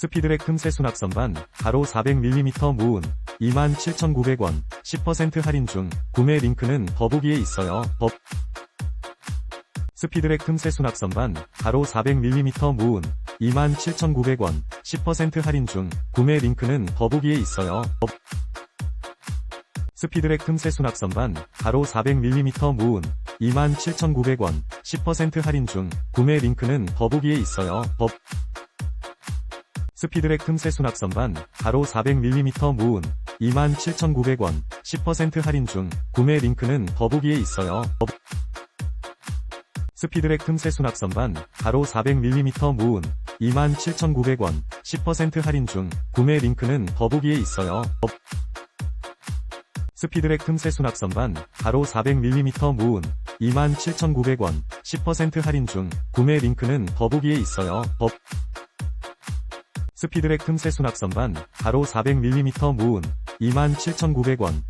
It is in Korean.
스피드랙 틈새 수납선반, 가로 400mm 모은, 27,900원, 10% 할인 중, 구매 링크는 더보기에 있어요. 더 스피드랙 틈새 수납선반, 가로 400mm 모은, 27,900원, 10% 할인 중, 구매 링크는 더보기에 있어요. 더 스피드랙 틈새 수납선반, 가로 400mm 모은, 27,900원, 10% 할인 중, 구매 링크는 더보기에 있어요. 더 스피드랙 틈새 수납선반, 가로 400mm 모은, 27,900원, 10% 할인 중, 구매 링크는 더보기에 있어요. 더 스피드랙 틈새 수납선반, 가로 400mm 모은, 27,900원, 10% 할인 중, 구매 링크는 더보기에 있어요. 더 스피드랙 틈새 수납선반, 가로 400mm 모은, 27,900원, 10% 할인 중, 구매 링크는 더보기에 있어요. 더 스피드랙 틈새 수납 선반, 가로 400mm 모은, 27,900원,